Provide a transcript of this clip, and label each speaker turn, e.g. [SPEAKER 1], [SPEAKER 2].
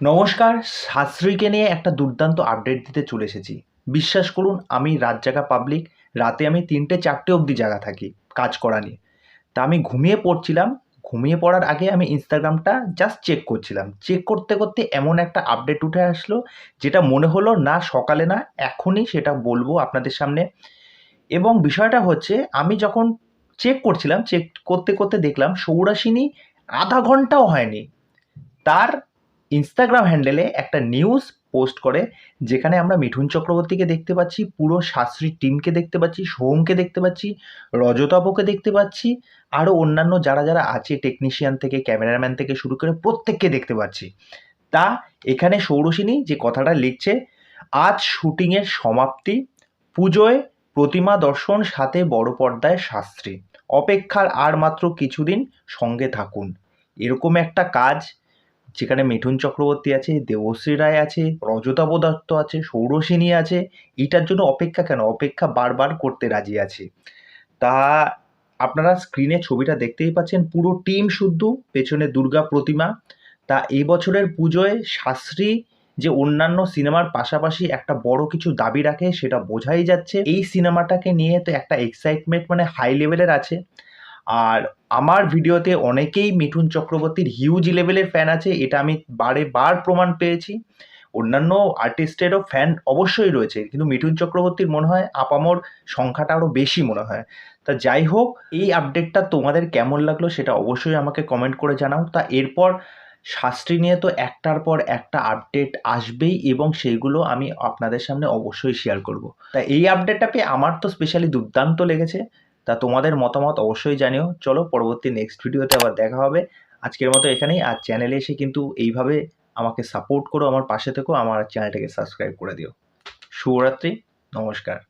[SPEAKER 1] নমস্কার, শাস্ত্রীকে নিয়ে একটা দুর্দান্ত আপডেট দিতে চলে এসেছি। বিশ্বাস করুন, আমি রাত জাগা পাবলিক রাতে আমি তিনটে, চারটে অবধি জাগা থাকি, কাজ করা নিয়ে। তা আমি ঘুমিয়ে পড়ছিলাম, ঘুমিয়ে পড়ার আগে আমি ইনস্টাগ্রামটা জাস্ট চেক করছিলাম। চেক করতে করতে এমন একটা আপডেট উঠে আসলো, যেটা মনে হলো, না, সকালে না, এখনই সেটা বলব আপনাদের সামনে। এবং বিষয়টা হচ্ছে, আমি যখন চেক করছিলাম চেক করতে করতে দেখলাম সৌরাসিনী আধা ঘন্টাও হয়নি। তার ইনস্টাগ্রাম হ্যান্ডেলে একটা নিউজ পোস্ট করে, যেখানে আমরা মিঠুন চক্রবর্তীকে দেখতে পাচ্ছি, পুরো শাস্ত্রী টিমকে দেখতে পাচ্ছি সোহমকে দেখতে পাচ্ছি রজতাপকে দেখতে পাচ্ছি আরও অন্যান্য যারা যারা আছে টেকনিশিয়ান থেকে ক্যামেরাম্যান থেকে শুরু করে প্রত্যেককে দেখতে পাচ্ছি। তা এখানে সৌরসিনী যে কথাটা লিখছে, আজ শুটিংয়ের সমাপ্তি, পুজোয় প্রতিমা দর্শন, সাথে বড় পর্দায় শাস্ত্রী। অপেক্ষার আর মাত্র কিছুদিন সঙ্গে থাকুন। এরকম একটা কাজ যেখানে মিঠুন চক্রবর্তী আছে, দেবশ্রী রায় আছে রজতাভ দত্ত আছে, সৌরসেনী আছে, এটার জন্য অপেক্ষা কেন? অপেক্ষা বারবার করতে রাজি আছে। তা আপনারা স্ক্রিনে ছবিটা দেখতেই পাচ্ছেন, পুরো টিম শুদ্ধ, পেছনে দুর্গা প্রতিমা। তা এই বছরের পুজোয় শাস্ত্রী যে অন্যান্য সিনেমার পাশাপাশি একটা বড় কিছু দাবি রাখে, সেটা বোঝাই যাচ্ছে। এই সিনেমাটাকে নিয়ে তো একটা এক্সাইটমেন্ট মানে হাই লেভেলের আছে। আর আমার ভিডিওতে অনেকেই মিঠুন চক্রবর্তীর হিউজ লেভেলের ফ্যান আছে, এটা আমি বারে বার প্রমাণ পেয়েছি। অন্যান্য আর্টিস্টেরও ফ্যান অবশ্যই রয়েছে, কিন্তু মিঠুন চক্রবর্তীর মনে হয় আপামর সংখ্যাটা আরও বেশি মনে হয়। তা যাই হোক, এই আপডেটটা তোমাদের কেমন লাগল সেটা অবশ্যই আমাকে কমেন্ট করে জানাও। তা এরপর শাস্ত্রী নিয়ে তো একটার পর একটা আপডেট আসবেই এবং সেইগুলো আমি আপনাদের সামনে অবশ্যই শেয়ার করব। তা এই আপডেটটা পেয়ে আমার তো স্পেশালি দুর্দান্ত লেগেছে। তা তোমাদের মতামত অবশ্যই জানিও। চলো পরবর্তী নেক্সট ভিডিওতে আবার দেখা হবে। আজকের মতো এখানেই। আর চ্যানেলে এসে কিন্তু এইভাবে আমাকে সাপোর্ট করো, আমার পাশে থেকো, আমার চ্যানেলটাকে সাবস্ক্রাইব করে দিও। শুভরাত্রি, নমস্কার।